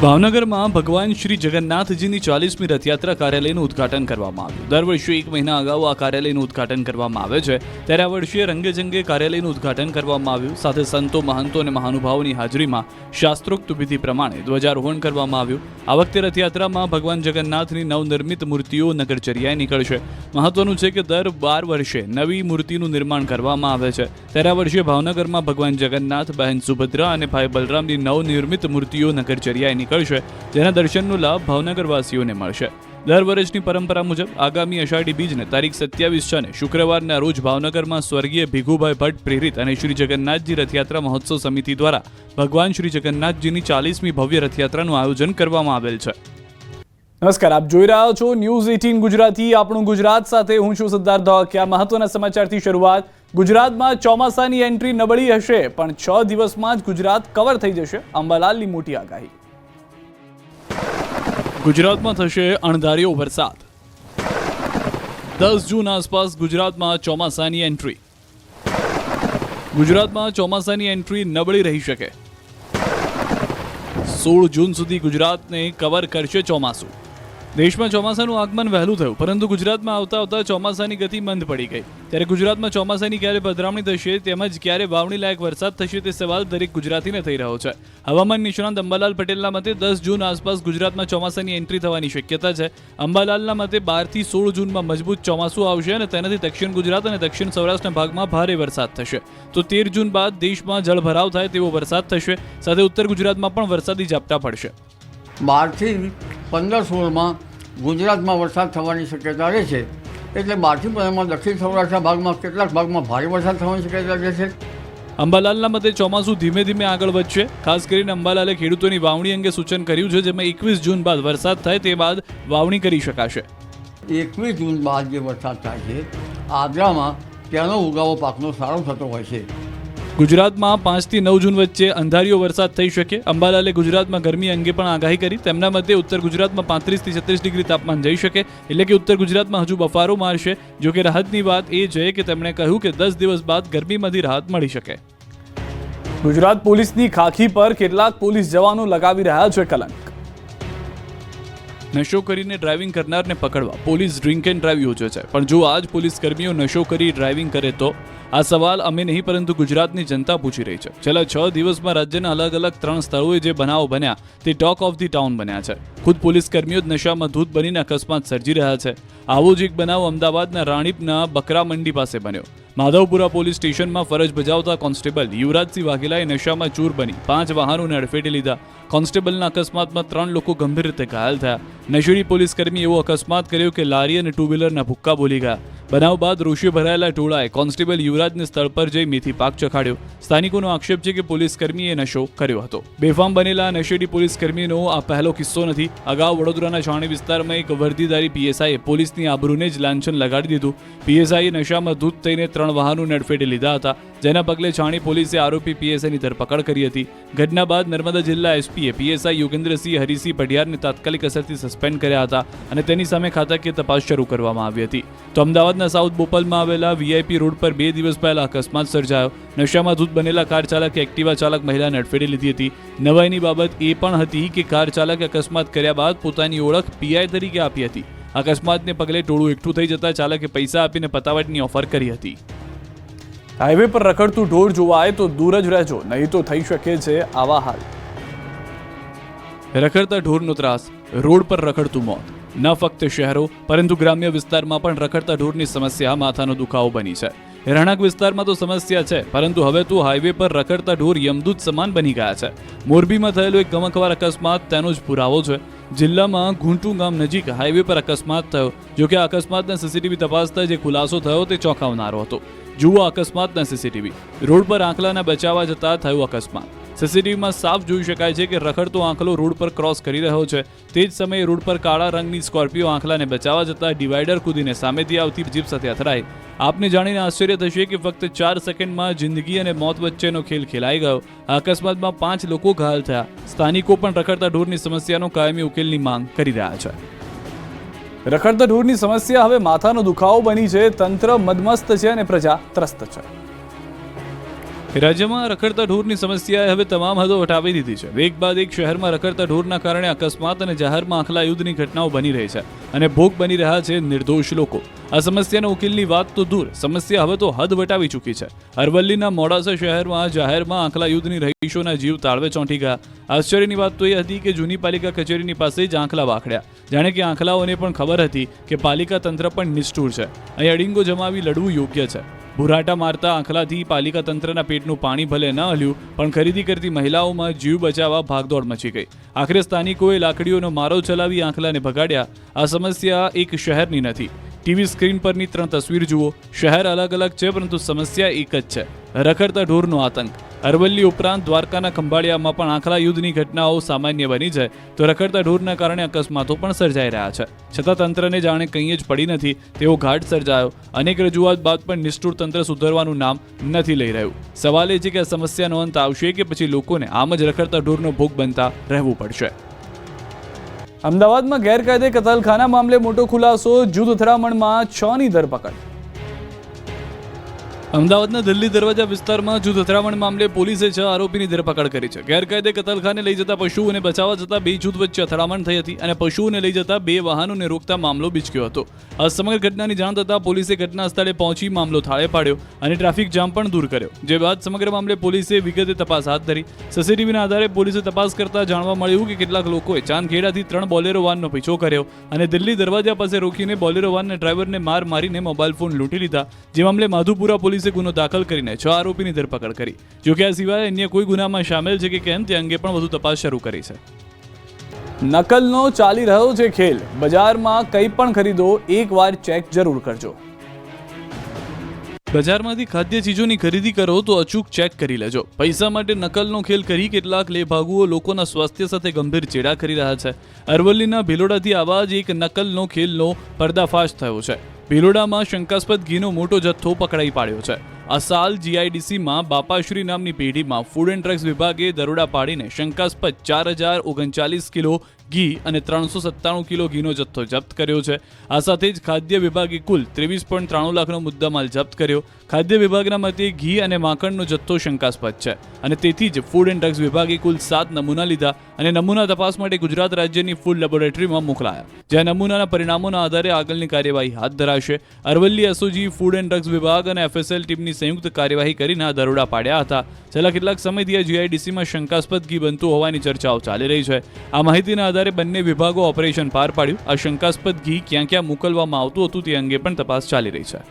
ભાવનગરમાં ભગવાન શ્રી જગન્નાથજીની ચાલીસમી રથયાત્રા કાર્યાલયનું ઉદ્ઘાટન કરવામાં આવ્યું. દર વર્ષે એક મહિના અગાઉ આ કાર્યાલયનું ઉદ્ઘાટન કરવામાં આવે છે. ત્યારે આ વર્ષે રંગેજંગે કાર્યાલયનું ઉદ્ઘાટન કરવામાં આવ્યું. સાથે સંતો, મહંતો અને મહાનુભાવોની હાજરીમાં શાસ્ત્રોક્ત વિધિ પ્રમાણે ધ્વજારોહણ કરવામાં આવ્યું. આ વખતે રથયાત્રામાં ભગવાન જગન્નાથની નવનિર્મિત મૂર્તિઓ નગરચર્યાએ નીકળશે. મહત્વનું છે કે દર બાર વર્ષે નવી મૂર્તિનું નિર્માણ કરવામાં આવે છે. ત્યારે આ વર્ષે ભાવનગરમાં ભગવાન જગન્નાથ, બહેન સુભદ્રા અને ભાઈ બલરામની નવનિર્મિત મૂર્તિઓ નગરચર્યાએ નીકળશે જેના દર્શનનો લાભ ભાવનગરવાસીઓને મળશે. દર વર્ષની પરંપરા મુજબ આગામી અષાઢી બીજને તારીખ સત્યાવીસ છને શુક્રવારના રોજ ભાવનગરમાં સ્વર્ગીય ભીખુભાઈ ભટ્ટ પ્રેરિત અને શ્રી જગન્નાથજી રથયાત્રા મહોત્સવ સમિતિ દ્વારા ભગવાન શ્રી જગન્નાથજીની ચાલીસમી ભવ્ય રથયાત્રાનું આયોજન કરવામાં આવેલ છે. નમસ્કાર, આપ જોઈ રહ્યા છો ન્યૂઝ એટીન ગુજરાતી. આપણું ગુજરાત સાથે હું છું સિદ્ધાર્થ ધોકિયા મહત્વના સમાચારથી શરૂઆત ગુજરાતમાં ચોમાસાની એન્ટ્રી નબળી હશે, પણ છ દિવસમાં જ ગુજરાત કવર થઈ જશે અંબાલાલની મોટી આગાહી. ગુજરાતમાં થશે અણધાર્યો વરસાદ દસ જૂન આસપાસ ગુજરાતમાં ચોમાસાની એન્ટ્રી. ગુજરાતમાં ચોમાસાની એન્ટ્રી નબળી રહી શકે. સોળ જૂન સુધી ગુજરાતને કવર કરશે ચોમાસું. દેશમાં ચોમાસાનું આગમન વહેલું થયું, પરંતુ ગુજરાતમાં આવતા આવતા ચોમાસાની ગતિ મંદ પડી ગઈ. ત્યારે ગુજરાતમાં ચોમાસાની ક્યારે પધરામણી થશે તેમજ ક્યારે વાવણી લાયક વરસાદ થશે તે સવાલ દરેક ગુજરાતીને થઈ રહ્યો છે. હવામાન નિષ્ણાંત અંબાલાલ પટેલના મતે દસ જૂન આસપાસ ગુજરાતમાં ચોમાસાની એન્ટ્રી થવાની શક્યતા છે. અંબાલાલના મતે બારથી સોળ જૂનમાં મજબૂત ચોમાસું આવશે અને તેનાથી દક્ષિણ ગુજરાત અને દક્ષિણ સૌરાષ્ટ્રના ભાગમાં ભારે વરસાદ થશે. તો તેર જૂન બાદ દેશમાં જળભરાવ થાય તેવો વરસાદ થશે, સાથે ઉત્તર ગુજરાતમાં પણ વરસાદી ઝાપટા પડશે. બારથી પંદર સોળમાં ગુજરાતમાં વરસાદ થવાની શક્યતા રહે છે. એટલે બારથી પંદરમાં દક્ષિણ સૌરાષ્ટ્રના ભાગમાં કેટલાક ભાગમાં ભારે વરસાદ થવાની શક્યતા રહે છે. અંબાલાલના મતે ચોમાસું ધીમે ધીમે આગળ વધશે. ખાસ કરીને અંબાલાલે ખેડૂતોની વાવણી અંગે સૂચન કર્યું છે જેમાં એકવીસ જૂન બાદ વરસાદ થાય તે બાદ વાવણી કરી શકાશે. એકવીસ જૂન બાદ જે વરસાદ થાય છે આગ્રામાં ત્યાંનો ઉગાવો પાકનો સારો થતો હોય છે. ગુજરાતમાં પાંચથી નવ જૂન વચ્ચે અંધારીઓ વરસાદ થઈ શકે. અંબાલાલે ગુજરાતમાં ગરમી અંગે પણ આગાહી કરી. તેમના મતે ઉત્તર ગુજરાતમાં પાંત્રીસથી છત્રીસ ડિગ્રી તાપમાન જઈ શકે. એટલે કે ઉત્તર ગુજરાતમાં હજુ બફારો મારશે. જો કે રાહતની વાત એ છે કે તેમણે કહ્યું કે દસ દિવસ બાદ ગરમીમાંથી રાહત મળી શકે. ગુજરાત પોલીસની ખાખી પર કેટલાક પોલીસ જવાનો લગાવી રહ્યા છે કલંક. નશો કરીને ડ્રાઇવિંગ કરનારને પકડવા. પોલીસ ડ્રિંક એન્ડ ડ્રાઈવ યોજે છે. પણ જો આ જ પોલીસ કર્મીઓ નશો કરી ડ્રાઇવિંગ કરે તો? આ સવાલ અમે નહીં, પરંતુ ગુજરાતની જનતા પૂછી રહી છે. છેલ્લા છ દિવસમાં રાજ્યના અલગ અલગ ત્રણ સ્થળોએ જે બનાવો બન્યા, તે ટોક ઓફ ધી ટાઉન બન્યા છે. ખુદ પોલીસ કર્મીઓ જ નશામાં ધૂત બનીને અકસ્માત સર્જી રહ્યા છે. આવો જ એક બનાવ અમદાવાદના રાણીપના બકરા મંડી પાસે બન્યો. માધવપુરા પોલીસ સ્ટેશનમાં ફરજ બજાવતા કોન્સ્ટેબલ યુવરાજસિંહ વાઘેલાએ નશામાં ચૂર બની. પાંચ વાહનોને અડફેટે લીધા. કોન્સ્ટેબલના અકસ્માતમાં ત્રણ લોકો ગંભીર રીતે ઘાયલ થયા. નશેડી પોલીસ કર્મી એવો અકસ્માત કર્યો કે લારી અને ટુ વ્હીલરના ભુક્કા બોલી ગયા. બનાવ બાદ રોષે ભરાયેલા ટોળાએ કોન્સ્ટેબલ યુવરાજને સ્થળ પર જઈ મેથી પાક ચખાડ્યો. સ્થાનિકોનો આક્ષેપ છે કે પોલીસ કર્મીએ નશો કર્યો હતો. બેફામ બનેલા નશેડી પોલીસ કર્મીનો આ પહેલો કિસ્સો નથી. અગાઉ વડોદરાના છાણી વિસ્તારમાં એક વર્દીદારી પીએસઆઈએ પોલીસની આબરૂને જ લાંછન લગાડી દીધું. પીએસઆઈએ નશામાં ધૂત થઈને ત્રણ વાહનોને અડફેટે લીધા હતા, જેના પગલે છાણી પોલીસે આરોપી પીએસઆઈની ધરપકડ કરી હતી. ઘટના બાદ નર્મદા જિલ્લા એસપીએ પીએસઆઈ યોગેન્દ્રસિંહ હરિસિંહ પઢિયારને તાત્કાલિક અસરથી સસ્પેન્ડ કર્યા હતા અને તેની સામે ખાતાકીય તપાસ શરૂ કરવામાં આવી હતી. તો અમદાવાદના સાઉથ બોપલમાં આવેલા વીઆઈપી રોડ પર બે દિવસ પહેલા અકસ્માત સર્જાયો. નશામાં ધૂત બનેલા કાર ચાલકે એક્ટિવા ચાલક મહિલાને અડફેટે લીધી હતી. નવાઈની બાબત એ પણ હતી કે કાર ચાલકે અકસ્માત કર્યા બાદ પોતાની ઓળખ પીઆઈ તરીકે આપી હતી. અકસ્માતને પગલે ટોળું એકઠું થઈ જતા ચાલકે પૈસા આપીને પતાવટની ઓફર કરી હતી. હાઈવે પર રખડતું ઢોર જોવાય તો દૂર જ રહેજો નહીં તો થઈ શકે છે આવા હાલ. રખડતા ઢોરનો ત્રાસ રોડ પર રખડતું મોત. ન ફક્ત શહેરો પરંતુ ગ્રામ્ય વિસ્તારમાં પણ રખડતા ઢોરની સમસ્યા માથાનો દુખાવો બની છે. રહેણાંક વિસ્તારમાં તો સમસ્યા છે પરંતુ હવે તો હાઈવે પર રખડતા ઢોર યમદૂત સમાન બની ગયા છે. મોરબીમાં થયેલો એક ગમકવાર અકસ્માત તેનો જ પુરાવો છે. જિલ્લામાં ઘૂંટુ ગામ નજીક હાઈવે પર અકસ્માત થયો, જો કે આ અકસ્માતના સીસીટીવી તપાસતા જે ખુલાસો થયો તે ચોંકાવનારો હતો. જુઓ અકસ્માતના સીસીટીવી. રોડ પર આંકલાના બચાવવા જતા થયો અકસ્માત. સીસીટીવીમાં સાફ જોઈ શકાય છે કે રખડતો આંખલો રોડ પર ક્રોસ કરી રહ્યો છે. તે જ સમયે રોડ પર કાળા રંગની સ્કોર્પિયો આંખલાને બચાવવા જતા ડિવાઈડર કૂદીને સામેથી આવતી જીપ સાથે અથડાઈ. આપને જાણીને આશ્ચર્ય થશે કે ફક્ત ચાર સેકન્ડમાં જિંદગી અને મોત વચ્ચેનો ખેલ ખેલાઈ ગયો. અકસ્માતમાં પાંચ લોકો ઘાયલ થયા. સ્થાનિકો પણ રખડતા ઢોરની સમસ્યાનો કાયમી ઉકેલની માંગ કરી રહ્યા છે. રખડતા ઢોરની સમસ્યા હવે માથાનો દુખાવો બની છે. તંત્ર મદમસ્ત છે અને પ્રજા ત્રસ્ત છે. રાજ્યમાં રખડતા ઢોરની સમસ્યાએ હવે તમામ હદો વટાવી દીધી છે. એક બાદ એક શહેરમાં રખડતા ઢોરના કારણે અકસ્માત અને જાહેરમાં આખલા યુદ્ધની ઘટનાઓ બની રહી છે અને ભોગ બની રહ્યા છે નિર્દોષ લોકો. આ સમસ્યાના ઉકેલની વાત તો દૂર. સમસ્યા હવે તો હદ વટાવી ચૂકી છે. અરવલ્લીના મોડાસા શહેરમાં જાહેરમાં આખલા યુદ્ધની રહીશોના જીવ તાળવે ચોંટી ગયા. આશ્ચર્યની વાત તો એ હતી કે જૂની પાલિકા કચેરીની પાસે જ આંખલા વાખડ્યા. જાણે કે આંખલાઓને પણ ખબર હતી કે પાલિકા તંત્ર પણ નિષ્ઠુર છે. અહીં અડિંગો જમાવી લડવું યોગ્ય છે. ભુરાટા મારતા આંખલાથી પાલિકા તંત્રના પેટનું પાણી ભલે ન હલ્યું, પણ ખરીદી કરતી મહિલાઓમાં જીવ બચાવવા ભાગદોડ મચી ગઈ. આખરે સ્થાનિકોએ લાકડીઓનો મારો ચલાવી આંખલાને ભગાડ્યા. આ સમસ્યા એક શહેરની નથી. ટીવી સ્ક્રીન પરની ત્રણ તસવીર જુઓ. શહેર અલગ અલગ છે, પરંતુ સમસ્યા એક જ છે. રખડતા ઢોરનો આતંક. અરવલ્લી ઉપરાંત દ્વારકાના ખંભાળિયામાં પણ આંખલા યુદ્ધની ઘટનાઓ સામાન્ય બની છે. તો રખડતા ઢોરના કારણે અકસ્માતો પણ સર્જાઈ રહ્યા છે. છતાં તંત્રને જાણે કંઈ જ પડી નથી, તેવો ઘાટ સર્જાયો. અનેક રજૂઆત બાદ પણ નિષ્ઠુર તંત્ર સુધરવાનું નામ નથી લઈ રહ્યું. સવાલ એ છે કે આ સમસ્યાનો અંત આવશે કે પછી લોકોને આમ જ રખડતા ઢોરનો ભોગ બનતા રહેવું પડશે? અમદાવાદમાં ગેરકાયદે કતલખાના મામલે મોટો ખુલાસો જૂથ અથડામણમાં છ ની ધરપકડ. અમદાવાદના દિલ્હી દરવાજા વિસ્તારમાં જૂથ અથડામણ મામલે પોલીસે છ આરોપીની ધરપકડ કરી છે. ગેરકાયદે કતલખાને લઈ જતા પશુઓને બચાવવા જતા બે જૂથ વચ્ચે અથડામણ થઈ હતી અને પશુઓને લઈ જતા બે વાહનોને રોકતા મામલો બીચક્યો હતો. આ સમગ્ર ઘટનાની જાણ થતાં પોલીસે ઘટના સ્થળે પહોંચી મામલો થાળે પાડ્યો અને ટ્રાફિક જામ પણ દૂર કર્યો. જે બાદ સમગ્ર મામલે પોલીસે વિગતે તપાસ હાથ ધરી. સીસીટીવીના આધારે પોલીસે તપાસ કરતા જાણવા મળ્યું કે કેટલાક લોકોએ ચાંદખેડાથી ત્રણ બોલેરો વાનનો પીછો કર્યો અને દિલ્હી દરવાજા પાસે રોકીને બોલેરો વાનના ડ્રાઈવરને માર મારીને મોબાઈલ ફોન લૂંટી લીધા. જે મામલે માધુપુરા પોલીસે ગુનો દાખલ કરીને છ આરોપીની ધરપકડ કરી. જોકે આ સિવાય અન્ય કોઈ ગુનામાં સામેલ છે કે કેમ તે અંગે પણ વધુ તપાસ શરૂ કરી છે. નકલનો ચાલી રહ્યો છે ખેલ. બજારમાં કંઈ પણ ખરીદો એકવાર ચેક જરૂર કરજો. બજારમાંથી ખાદ્ય ચીજોની ખરીદી કરો તો અચૂક ચેક કરી લેજો. પૈસા માટે નકલનો ખેલ કરી કેટલાક લેભાગુઓ લોકોના સ્વાસ્થ્ય સાથે ગંભીર ચેડા કરી રહ્યા છે. અરવલ્લીના ભિલોડાથી આવા જ એક નકલનો ખેલનો પર્દાફાશ થયો છે. ભિલોડામાં શંકાસ્પદ ઘીનો મોટો જથ્થો પકડાઈ પાડ્યો છે. આ સાલ જીઆઈડીસીમાં બાપાશ્રી નામની પેઢીમાં ફૂડ એન્ડ ડ્રગ્સ વિભાગે દરોડા પાડીને શંકાસ્પદ ચાર હજાર ઓગણચાલીસ કિલો ઘી અને ત્રણસો સત્તાણું કિલો ઘીનો જથ્થો જપ્ત કર્યો છે. આ સાથે જ ખાદ્ય વિભાગે કુલ ત્રેવીસ પોઈન્ટ ત્રાણું લાખનો મુદ્દામાલ જપ્ત કર્યો. ખાદ્ય વિભાગના મતે ઘી અને માખણનો જથ્થો શંકાસ્પદ છે અને તેથી જ ફૂડ એન્ડ ડ્રગ્સ વિભાગે કુલ સાત નમૂના લીધા અને નમૂના તપાસ માટે ગુજરાત રાજ્યની ફૂડ લેબોરેટરીમાં મોકલાયા. જ્યાં નમૂનાના પરિણામોના આધારે આગળની કાર્યવાહી હાથ ધરાશે. Aravalli SOG food and drugs વિભાગ અને એફએસએલ ટીમની સંયુક્ત કાર્યવાહી કરીને આ દરોડા પાડ્યા હતા. છેલ્લા કેટલાક સમયથી જીઆઈડીસીમાં શંકાસ્પદ ઘી બનતું હોવાની ચર્ચાઓ ચાલી રહી છે. આ માહિતીના આધારે બંને વિભાગો ઓપરેશન પાર પાડ્યું. આ શંકાસ્પદ ઘી ક્યાં ક્યાં મોકલવામાં આવતું હતું તે અંગે પણ તપાસ ચાલી રહી છે.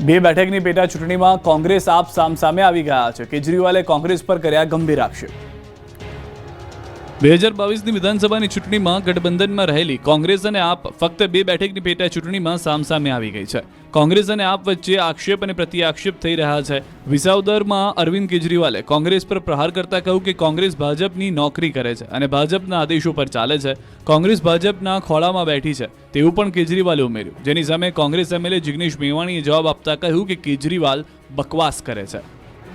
બે બેઠકની પેટા ચૂંટણીમાં કોંગ્રેસ આપ સામસામે આવી ગયા છે. કેજરીવાલે કોંગ્રેસ પર કર્યા ગંભીર આક્ષેપ. બે હજાર બાવીસની વિધાનસભાની ચૂંટણીમાં ગઠબંધનમાં રહેલી કોંગ્રેસ અને આપ ફક્ત બે બેઠકની પેટા ચૂંટણીમાં સામસામે આવી ગઈ છે. કોંગ્રેસ અને આપ વચ્ચે આક્ષેપ અને પ્રત્યાક્ષેપ થઈ રહ્યા છે. વિસાવદરમાં અરવિંદ કેજરીવાલે કોંગ્રેસ પર પ્રહાર કરતા કહ્યું કે કોંગ્રેસ ભાજપની નોકરી કરે છે અને ભાજપના આદેશો પર ચાલે છે. કોંગ્રેસ ભાજપના ખોળામાં બેઠી છે. તેવું પણ કેજરીવાલે ઉમેર્યું. જેની સામે કોંગ્રેસ એમએલએ જિગ્નેશ મેવાણીએ જવાબ આપતા કહ્યું કે કેજરીવાલ બકવાસ કરે છે.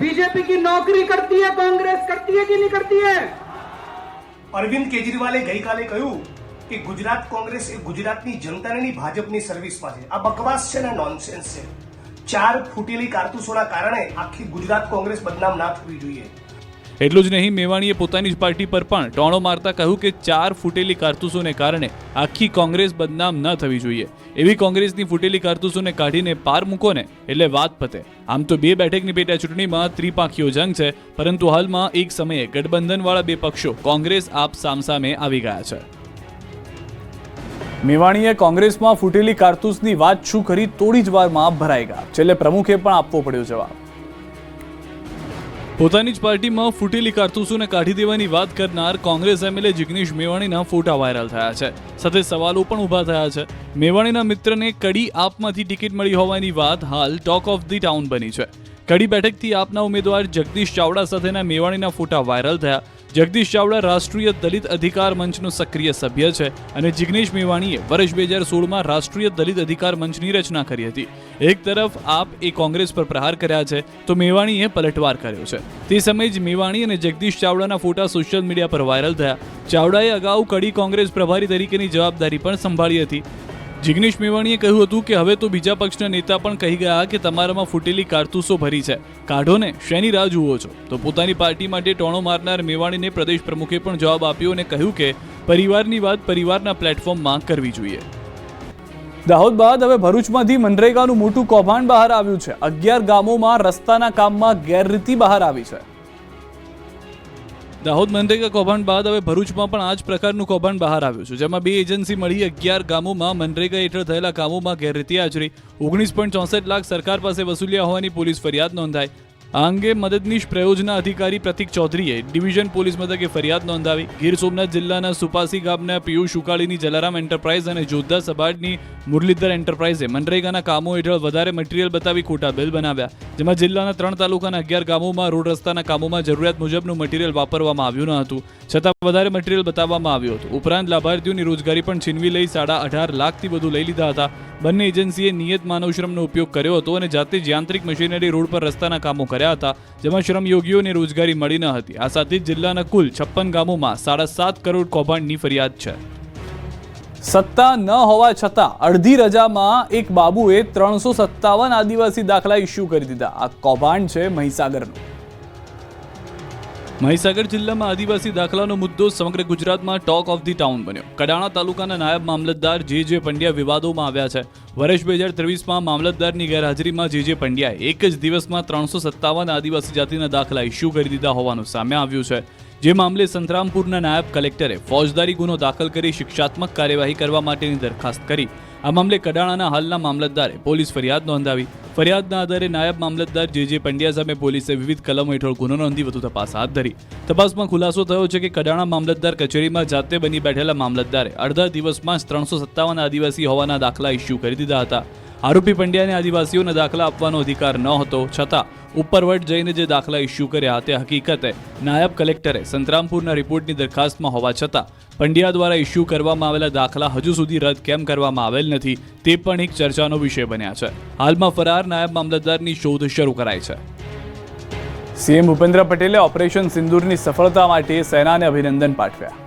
બીજેપી કી નોકરી કરતી હૈ, કોંગ્રેસ કરતી હૈ કે નહીં કરતી હૈ? અરવિંદ કેજરીવાલે ગઈકાલે કહ્યું કે ગુજરાત કોંગ્રેસ એ ગુજરાતની જનતાની ભાજપની સર્વિસમાં છે. આ બકવાસ છે ને નોનસેન્સ છે. ચાર ફૂટેલી કારતૂસોના કારણે આખી ગુજરાત કોંગ્રેસ બદનામ ના થવી જોઈએ. એટલું જ નહીં, મેવાણીએ પોતાની જ પાર્ટી પર પણ ટોણો મારતા કહ્યું કે ચાર ફૂટેલી કારતૂસોને કારણે આખી કોંગ્રેસ બદનામ ન થવી જોઈએ. એવી કોંગ્રેસની ફૂટેલી કારતૂસોને કાઢીને પાર મૂકો ને એટલે વાત પતે. આમ તો બે બેઠકની પેટા ચૂંટણીમાં ત્રિપાંખીઓ જંગ છે, પરંતુ હાલમાં એક સમયે ગઠબંધનવાળા બે પક્ષો કોંગ્રેસ આપ સામસામે આવી ગયા છે. મેવાણીએ કોંગ્રેસમાં ફૂટેલી કારતૂસની વાત શું કરી થોડી જ વારમાં ભરાઈ ગયા. છેલ્લે પ્રમુખે પણ આપવો પડ્યો જવાબ. પોતાની જ પાર્ટીમાં ફૂટેલી કારતૂસોને કાઢી દેવાની વાત કરનાર કોંગ્રેસ એમએલએ જિગ્નેશ મેવાણીના ફોટા વાયરલ થયા છે. સાથે સવાલો પણ ઊભા થયા છે. મેવાણીના મિત્રને કડી આપમાંથી ટિકિટ મળી હોવાની વાત હાલ ટોક ઓફ ધી ટાઉન બની છે. કડી બેઠકથી આપના ઉમેદવાર જગદીશ ચાવડા સાથેના મેવાણીના ફોટા વાયરલ થયા. જગદીશ ચાવડા રાષ્ટ્રીય દલિત અધિકાર મંચનો સક્રિય સભ્ય છે અને જિગ્નેશ મેવાણીએ વર્ષ બે હજાર સોળમાં રાષ્ટ્રીય દલિત અધિકાર મંચની રચના કરી હતી. એક તરફ આપ એ કોંગ્રેસ પર પ્રહાર કર્યા છે, તો મેવાણીએ પલટવાર કર્યો છે. તે સમયે જ મેવાણી અને જગદીશ ચાવડાના ફોટા સોશિયલ મીડિયા પર વાયરલ થયા. ચાવડાએ અગાઉ કડી કોંગ્રેસ પ્રભારી તરીકેની જવાબદારી પણ સંભાળી હતી. જિગ્નેશ મેવાણીએ કહ્યું હતું કે હવે તો બીજા પક્ષના નેતા પણ કહી ગયા કે તમારામાં ફૂટેલી કારતૂસો ભરી છે. કાઢો ને, શેની રાહ જુઓ છો? તો પોતાની પાર્ટી માટે ટોણો મારનાર મેવાણીને પ્રદેશ પ્રમુખે પણ જવાબ આપ્યો અને કહ્યું કે પરિવારની વાત પરિવારના પ્લેટફોર્મમાં કરવી જોઈએ. દાહોદ બાદ હવે ભરૂચમાંથી મનરેગાનું મોટું કૌભાંડ બહાર આવ્યું છે. અગિયાર ગામોમાં રસ્તાના કામમાં ગેરરીતિ બહાર આવી છે. દાહોદ મનરેગા કૌભાંડ બાદ હવે ભરૂચમાં પણ આ જ પ્રકારનું કૌભાંડ બહાર આવ્યું છે, જેમાં બે એજન્સી મળી, અગિયાર ગામોમાં મનરેગા હેઠળ થયેલા કામોમાં ગેરરીતિ આચરી. ઓગણીસ પોઈન્ટ ચોસઠ લાખ સરકાર પાસે વસૂલ્યા હોવાની પોલીસ ફરિયાદ નોંધાઈ. આ અંગે મદદનીશ પ્રયોજના અધિકારી પ્રતિક ચૌધરીએ ડિવિઝન પોલીસ મથકે ફરિયાદ નોંધાવી. ગીર સોમનાથ જિલ્લાના સુપાસી ગામના પિયુષ ઉકાળીની જલારામ એન્ટરપ્રાઇઝ અને જોધા સબાડની મુરલીધર એન્ટરપ્રાઇઝે મનરેગાના કામો હેઠળ વધારે મટીરીયલ બતાવી ખોટા બિલ બનાવ્યા. જેમાં જિલ્લાના ત્રણ તાલુકાના અગિયાર ગામોમાં રોડ રસ્તાના કામોમાં જરૂરિયાત મુજબનું મટીરીયલ વાપરવામાં આવ્યું ન હતું. છતાં વધારે મટીરીયલ બતાવવામાં આવ્યું હતું. ઉપરાંત લાભાર્થીઓની રોજગારી પણ છીનવી લઈ સાડા અઢાર લાખથી વધુ લઈ લીધા હતા. બંને એજન્સીએ નિયત માનવશ્રમનો ઉપયોગ કર્યો હતો અને જાતે જ યાંત્રિક મશીનરી રોડ પર રસ્તાના કામો કર્યા. હતા, જેમાં શ્રમયોગીઓને રોજગારી મળી ન હતી. આ સાથે જિલ્લાના કુલ છપ્પન ગામોમાં સાડા સાત કરોડ કૌભાંડની ફરિયાદ છે. સત્તા ન હોવા છતાં અડધી રજામાં એક બાબુએ ત્રણસો સત્તાવન આદિવાસી દાખલા ઇસ્યુ કરી દીધા. આ કૌભાંડ છે મહીસાગરનું. મહીસાગર જિલ્લામાં આદિવાસી દાખલાનો મુદ્દો સમગ્ર ગુજરાતમાં ટોક ઓફ ધી ટાઉન બન્યો. કડાણા તાલુકાના નાયબ મામલતદાર જે જે પંડ્યા વિવાદોમાં આવ્યા છે. વર્ષ બે હજાર ત્રેવીસમાં મામલતદારની ગેરહાજરીમાં જે જે પંડ્યાએ એક જ દિવસમાં ત્રણસો સત્તાવન આદિવાસી જાતિના દાખલા ઇસ્યુ કરી દીધા હોવાનું સામે આવ્યું છે. જે મામલે સંતરામપુરના નાયબ કલેક્ટરે ફોજદારી ગુનો દાખલ કરી શિક્ષાત્મક કાર્યવાહી કરવા માટેની દરખાસ્ત કરી. આ મામલે કડાણાના હાલના મામલતદારે પોલીસ ફરિયાદ નોંધાવી. ફરિયાદના આધારે નાયબ મામલતદાર જે જે પંડ્યા સામે પોલીસે વિવિધ કલમો હેઠળ ગુનો નોંધી વધુ તપાસ હાથ ધરી. તપાસમાં ખુલાસો થયો છે કે કડાણા મામલતદાર કચેરીમાં જાતે બની બેઠેલા મામલતદારે અડધા દિવસમાં જ ત્રણસો સત્તાવન આદિવાસી હોવાના દાખલા ઇસ્યુ કરી દીધા હતા. આરોપી પંડ્યાને આદિવાસીઓને દાખલા આપવાનો અધિકાર ન હતો, છતાં ઉપરવટ જઈને જે દાખલા ઇસ્યુ કર્યા તે હકીકતે નાયબ કલેક્ટરે સંતરામપુરના રિપોર્ટની દરખાસ્તમાં હોવા છતાં પંડ્યા દ્વારા ઇસ્યુ કરવામાં આવેલા દાખલા હજુ સુધી રદ કેમ કરવામાં આવેલ નથી તે પણ એક ચર્ચાનો વિષય બન્યા છે. હાલમાં ફરાર નાયબ મામલતદારની શોધ શરૂ કરાઈ છે. સીએમ ભૂપેન્દ્ર પટેલે ઓપરેશન સિંદૂરની સફળતા માટે સેનાને અભિનંદન પાઠવ્યા.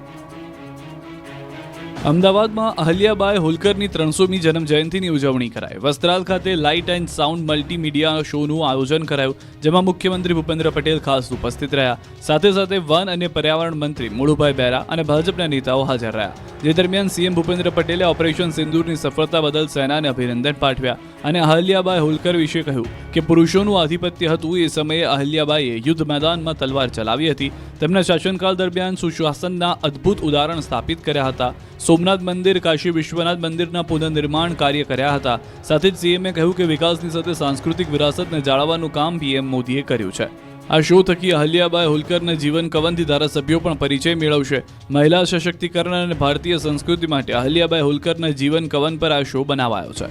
અમદાવાદમાં અહલ્યાબાઈ હોલકરની ત્રણસોમી જન્મ જયંતિની ઉજવણી કરાઈ. વસ્ત્રાલ ખાતે લાઇટ એન્ડ સાઉન્ડ મલ્ટીમીડિયા શોનું આયોજન કરાયું, જેમાં મુખ્યમંત્રી ભૂપેન્દ્ર પટેલ ખાસ ઉપસ્થિત રહ્યા. સાથે સાથે વન અને પર્યાવરણ મંત્રી મુળુભાઈ બેરા અને ભાજપના નેતાઓ હાજર રહ્યા. જે દરમિયાન સીએમ ભૂપેન્દ્ર પટેલે ઓપરેશન સિંદૂરની સફળતા બદલ સેનાને અભિનંદન પાઠવ્યા અને અહલ્યાબાઈ હોલકર વિશે કહ્યું કે પુરુષોનું આધિપત્ય હતું એ સમયે અહલ્યાબાઈએ યુદ્ધ મેદાનમાં તલવાર ચલાવી હતી. તેમના શાસનકાળ દરમિયાન સુશાસનના અદ્ભુત ઉદાહરણ સ્થાપિત કર્યા હતા. સોમનાથ મંદિર, કાશી વિશ્વનાથ મંદિરના પુનઃનિર્માણ કાર્ય કર્યા હતા. સાથે જ સીએમએ કહ્યું કે વિકાસની સાથે સાંસ્કૃતિક વિરાસતને જાળવવાનું કામ પીએમ મોદીએ કર્યું છે. આ શો થકી અહલ્યાબાઈ હોલકરને જીવન કવનથી ધારાસભ્યો પણ પરિચય મેળવશે. મહિલા સશક્તિકરણ અને ભારતીય સંસ્કૃતિ માટે અહલ્યાબાઈ હોલકરના જીવન કવન પર આ શો બનાવાયો છે.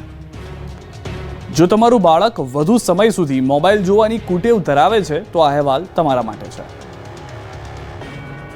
જો તમારું બાળક વધુ સમય સુધી મોબાઈલ જોવાની કુટેવ ધરાવે છે, તો આ અહેવાલ તમારા માટે છે.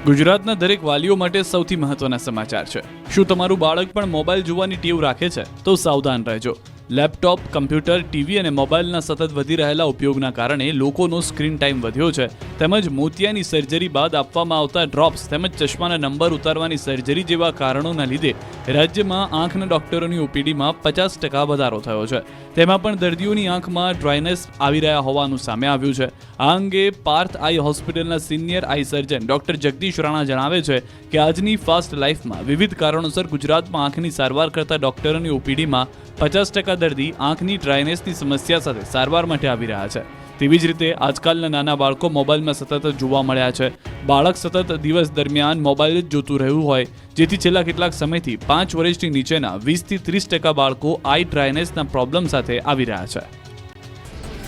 ગુજરાતના દરેક વાલીઓ માટે સૌથી મહત્વના સમાચાર છે. શું તમારું બાળક પણ મોબાઈલ જોવાની ટેવ રાખે છે? તો સાવધાન રહેજો. લેપટોપ, કમ્પ્યુટર, ટીવી અને મોબાઈલના સતત વધી રહેલા ઉપયોગના કારણે લોકોનો સ્ક્રીન ટાઈમ વધ્યો છે. તેમજ મોતિયાની સર્જરી બાદ આપવામાં આવતા ડ્રોપ્સ તેમજ ચશ્માના નંબર ઉતારવાની સર્જરી જેવા કારણોના લીધે રાજ્યમાં આંખના ડોક્ટરોની ઓપીડીમાં પચાસ ટકા વધારો થયો છે. તેમાં પણ દર્દીઓની આંખમાં ડ્રાયનેસ આવી રહ્યા હોવાનું સામે આવ્યું છે. આ અંગે પાર્થ આઈ હોસ્પિટલના senior eye surgeon doctor Jagdish Rana જણાવે છે કે આજની ફાસ્ટ લાઈફમાં વિવિધ કારણોસર ગુજરાતમાં આંખની સારવાર કરતા ડોક્ટરોની ઓપીડીમાં પચાસ ટકા દર્દી આંખની ડ્રાયનેસની સમસ્યા સાથે સારવાર માટે આવી રહ્યા છે. તેવી જ રીતે આજકાલના નાના બાળકો મોબાઈલમાં સતત જોવા મળ્યા છે. બાળક સતત દિવસ દરમિયાન મોબાઈલ જ જોતું રહ્યું હોય. જેથી છેલ્લા કેટલાક સમયથી પાંચ વર્ષથી નીચેના વીસથી ત્રીસ ટકા બાળકો આઈ ડ્રાયનેસના પ્રોબ્લેમ સાથે આવી રહ્યા છે.